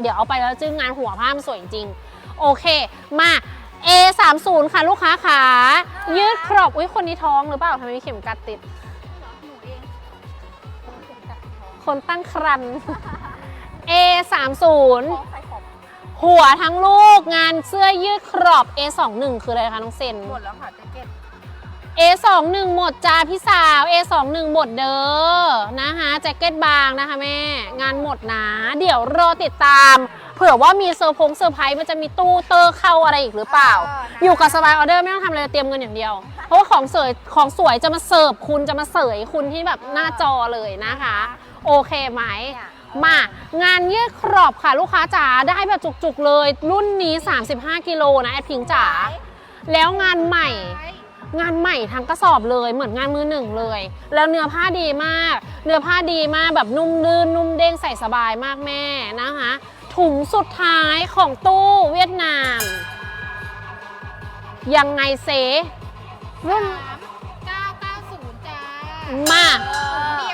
เดี๋ยวเอาไปแล้วจึงงานหัวผ้ามันสวยจริง โอเค มา A 3 0 ค่ะลูกค้าขา ยืดครอบ อุ้ยคนนี้ท้องหรือเปล่าทำไมมีเข็มกัดติดหนูเองเข็มกัดท้องคนตั้งครัน A 3 0ท้องใส่ขอบหัวทั้งลูกงานเสื้อยืดครอบ A 2 1 คืออะไรคะน้องเซน หมดแล้วค่ะ แจ็คเก็ต A 2 1 หมดจ้าพี่สาว A 2 1 หมดเด้อนะคะแจ็คเก็ตบางนะคะแม่ งานหมดนะเดี๋ยวรอติดตาม เผื่อว่ามีเซอร์พงเซอร์ไพรส์มันจะมีตู้เตอร์เข้าอะไรอีกหรือเปล่า อยู่กับสบายออเดอร์ไม่ต้องทำอะไรเตรียมเงินอย่างเดียว เพราะว่าของสวยของสวยจะมาเสิร์ฟคุณจะมาเสยคุณที่แบบหน้าจอเลยนะคะ โอเคไหมมางานยืดครอบค่ะลูกค้าจ๋าได้แบบจุกๆเลย รุ่นนี้ 35 กิโลนะแอดพิงจ๋าแล้วงานใหม่ งานใหม่ทั้งกระสอบเลยเหมือนงานมือหนึ่งเลย แล้วเนื้อผ้าดีมาก เนื้อผ้าดีมากแบบนุ่มลื่นนุ่มเด้งใส่สบายมากแม่นะคะ ถุงสุดท้ายของตู้เวียดนาม ยังไงเซรุ่นเก้าเก้าศูนย์จ้ามา เดี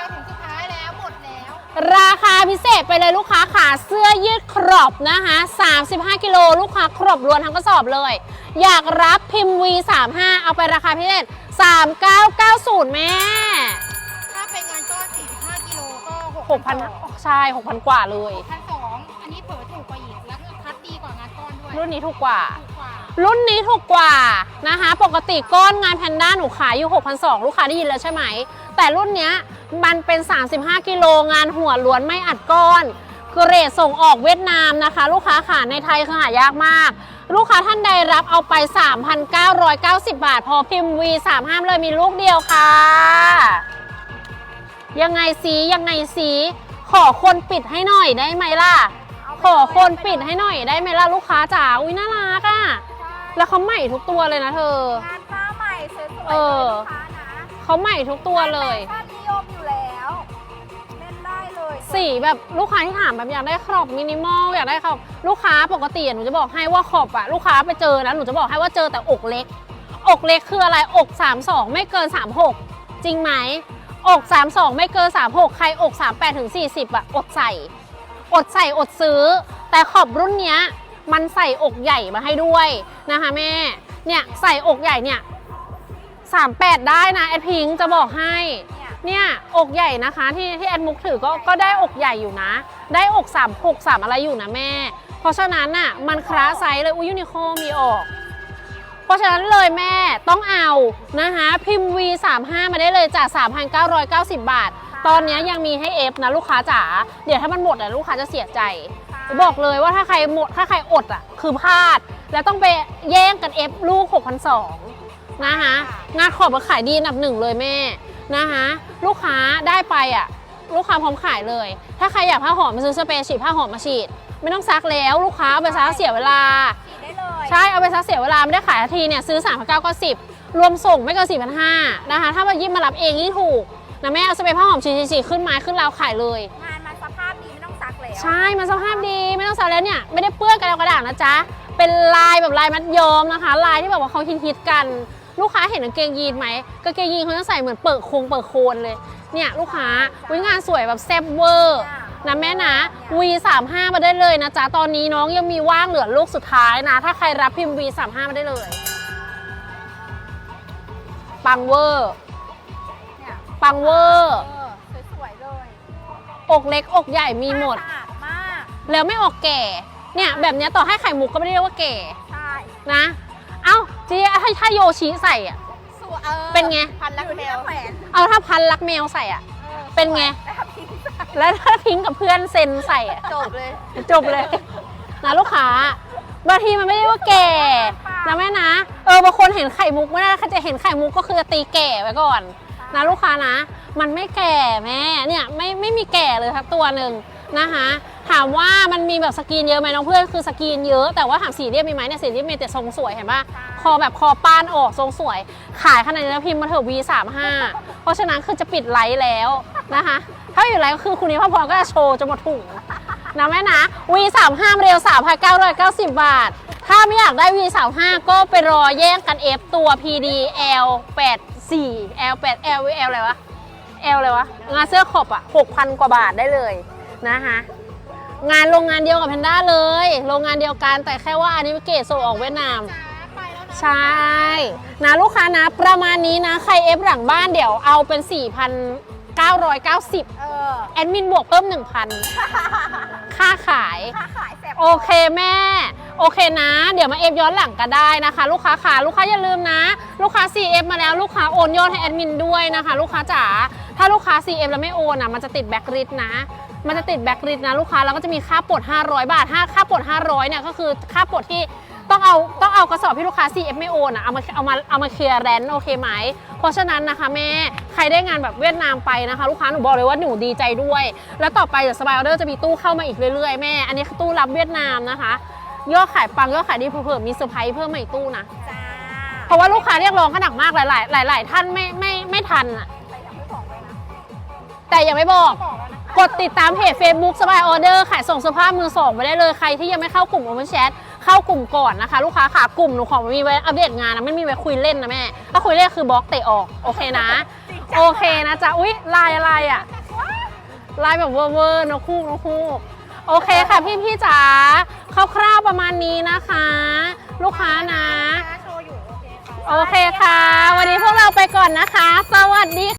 ยว ราคาพิเศษไปเลยลูกค้าขาเสื้อยืดครอบนะคะ35 กิโลลูกค้าครอบรวนทั้งกระสอบเลย อยากรับพิมพ์ V35 เอาไปราคาพิเศษ 3990 แม่ถ้าเป็นงานก้อน45 กิโลก็6,000 6,000 ใช่ 6,000 กว่าเลยพันสองอันนี้เผลอถูกกว่าอีกแล้วก็คัดดีกว่างานก้อนด้วยรุ่นนี้ถูกกว่า ถูกกว่า รุ่นนี้ถูกกว่านะคะ ปกติก้อนงานแพนด้าหนูขายอยู่ 6,200 ลูกค้าได้ยินแล้วใช่ไหม แต่รุ่นเนี้ย มันเป็น 35 กิโลงานหัวล้วนไม่อัดก้อนเกรดส่งออกเวียดนามนะคะ ลูกค้าขาในไทยคือหายากมาก ลูกค้าท่านใดรับเอาไป 3,990 บาท พอพิมพ์ V35 เลยมีลูกเดียวค่ะ ยังไงสียังไงสี ขอคนปิดให้หน่อยได้ไหมล่ะ ขอคนปิดให้หน่อยได้ไหมล่ะลูกค้าจ๋าอุ้ยน่ารักอะแล้วเขาใหม่ทุกตัวเลยนะเธองานผ้าใหม่สวยๆเออลูกค้านะเขาใหม่ทุกตัวเลยงานแฟชั่นนิยมอยู่ สีแบบลูกค้าที่ถามแบบอยากได้ครอบมินิมอลอยากได้ครอบลูกค้าปกติอะหนูจะบอกให้ว่าขอบอะลูกค้าไปเจอนะหนูจะบอกให้ว่าเจอแต่อกเล็ก อกเล็กคืออะไรอก 32 ไม่เกิน 36 จริงไหมอก 32 ไม่เกิน 36 ใครอก 38ถึง40อะอดใส่ อดใส่อดซื้อ แต่ขอบรุ่นเนี้ยมันใส่อกใหญ่มาให้ด้วยนะคะแม่เนี่ยใส่อกใหญ่เนี่ย38 ได้นะแอดพิงค์จะบอกให้ เนี่ยอกใหญ่นะคะที่ที่แอดมุกถือก็ก็ได้อกใหญ่อยู่นะ ได้อก3 6 3อะไรอยู่นะแม่ เพราะฉะนั้นน่ะมันคล้าไซส์เลยอุ้ยยูนิโคมีออก เพราะฉะนั้นเลยแม่ต้องเอานะคะพิมพ์ V35 มาได้เลยจาก3,990 บาท ตอนนี้ยังมีให้เอฟนะลูกค้าจ๋าเดี๋ยวถ้ามันหมดอะลูกค้าจะเสียใจ บอกเลยว่าถ้าใครหมดถ้าใครอดอะคือพลาด แล้วต้องไปแย่งกันเอฟลูก6,200นะคะงานขอบมาขายดีอันดับหนึ่งเลยแม่ นะคะลูกค้าได้ไปอะลูกค้าพร้อมขายเลย ถ้าใครอยากผ้าหอมมาซื้อสเปรย์ฉีดผ้าหอมมาฉีด ไม่ต้องซักแล้วลูกค้าเอาไปซักเสียเวลาฉีดได้เลยใช่เอาไปซักเสียเวลาไม่ได้ขายทันทีเนี่ยซื้อ3 9 9 0รวมส่งไม่เกิน4 5 0 0นะคะถ้ามายิบมารับเองยิ่งถูกนะแม่เอาสเปรย์ผ้าหอมฉีดๆๆขึ้นไม้ขึ้นราวขายเลย งานมันสภาพดีไม่ต้องซักแล้วใช่มันสภาพดีไม่ต้องซักแล้วเนี่ยไม่ได้เปื้อนกระดาษกระดาษนะจ๊ะเป็นลายแบบลายมัดย้อมนะคะ ลายที่แบบว่าเขาฮิตๆกัน ลูกค้าเห็นกางเกงยีนไหมกางเกงยีนเขาจะใส่เหมือนเปิดโครงเปิดโคนเลย เนี่ยลูกค้าวิงานสวยแบบแซ่บเวอร์นะแม่นะ V35 มาได้เลยนะจ๊ะ ตอนนี้น้องยังมีว่างเหลือลูกสุดท้ายนะ ถ้าใครรับพิมพ์ V35 มาได้เลย ปังเวอร์เนี่ยปังเวอร์เออสวยๆเลย อกเล็กอกใหญ่มีหมดสะอาดมากแล้วไม่ออกแก่ เนี่ยแบบเนี้ยต่อให้ไข่มุกก็ไม่ได้เรียกว่าแก่ ใช่ นะ เอ้า จีถ้าถ้าโยชิใส่อะ สวยออเป็นไง พันลักแมวแขวนเอาถ้าพันรักแมวใส่อะออเป็นไง แล้วพิงค์ใส่แล้วถ้าทิ้งกับเพื่อนเซนใส่อะจบเลย จบเลยนะลูกค้าบางทีมันไม่ได้ว่าแก่นะแม่นะ เออบางคนเห็นไข่มุกไม่ได้เขาจะเห็นไข่มุกก็คือตีแก่ไว้ก่อนนะลูกค้านะ มันไม่แก่แม่เนี่ยไม่ไม่มีแก่เลยทักตัวหนึ่งนะคะ ถามว่ามันมีแบบสกรีนเยอะไหมน้องเพื่อนคือสกรีนเยอะแต่ว่าถามสีเรียบมีไหมเนี่ยสีเรียบมีแต่ทรงสวยเห็นปะคอแบบคอป้านออกทรงสวย ขายขนาดนี้แล้วพิมพ์มาเถอะ V35 เพราะฉะนั้นคือจะปิดไลฟ์แล้วนะคะ ถ้าอยู่ไลฟ์ก็คือคุณนิพพรก็จะโชว์จนหมดถุงนะแม่นะ V35 เร็ว 3,990 บาท ถ้าไม่อยากได้ V35 ก็ไปรอแย่งกัน F ตัว PD L84 L8 L L อะไรวะ L เลยวะ งานเสื้อขอบอะ 6,000 กว่าบาทได้เลยนะคะ งานโรงงานเดียวกับแพนด้าเลย โรงงานเดียวกันแต่แค่ว่าอันนี้เกรดส่งออกเวียดนามจ้าไปแล้วนะใช่นะลูกค้านะประมาณนี้นะ ใครเอฟหลังบ้านเดี๋ยวเอาเป็น 4,990 เออแอดมินบวกเพิ่ม 1,000 ค่าขาย ค่าขายแสบโอเคแม่ โอเคนะ เดี๋ยวมาเอฟย้อนหลังก็ได้นะคะ ลูกค้าค่ะลูกค้าอย่าลืมนะ ลูกค้า CF มาแล้วลูกค้าโอนยอดให้แอดมินด้วยนะคะ ลูกค้าจ๋าถ้าลูกค้า CF แล้วไม่โอนอะมันจะติดแบ็กริดนะ มันจะติดแบ็กริดนะลูกค้าแล้วก็จะมีค่าปลด500 บาทถ้าค่าปลด500เนี่ยก็คือค่าปลดที่ต้องเอาต้องเอากระสอบที่ลูกค้า CF ไม่โอนอะเอามาเอามาเอามาเคลียร์แรนท์โอเคไหม เพราะฉะนั้นนะคะแม่ใครได้งานแบบเวียดนามไปนะคะ ลูกค้าหนูบอกเลยว่าหนูดีใจด้วย แล้วต่อไปเดี๋ยวสบายออเดอร์จะมีตู้เข้ามาอีกเรื่อยๆแม่ อันนี้คือตู้รับเวียดนามนะคะยอดขายปังยอดขายดีเพิ่มๆมีเซอร์ไพรส์เพิ่มมาอีกตู้นะจ้าเพราะว่าลูกค้าเรียกร้องกันหนักมากหลาย ๆ หลาย ๆ ท่านไม่ไม่ไม่ทันอะไปยังไม่บอกเลยนะแต่ยังไม่บอกบอ กแล้วนะกดติดตามเพจ Facebook สบายออเดอร์ขายส่งเสื้อผ้ามือสองไปได้เลยใครที่ยังไม่เข้ากลุ่ม Open Chat เข้ากลุ่มก่อนนะคะ ลูกค้าขากลุ่มหนูขอมีไว้อัปเดตงานนะไม่มีไว้คุยเล่นนะแม่ถ้าคุยเล่นคือบล็อกเตะออกโอเคนะ โอเคนะจ๊ะอุ๊ยลายอะไรอะลายแบบเวอร์เวอร์นกคู่นกคู่โอเคค่ะพี่พี่ๆจ๋าคร่าวๆประมาณนี้นะคะ ลูกค้านะ โชว์อยู่โอเคค่ะโอเคค่ะวันนี้พวกเราไปก่อนนะคะ สวัสดี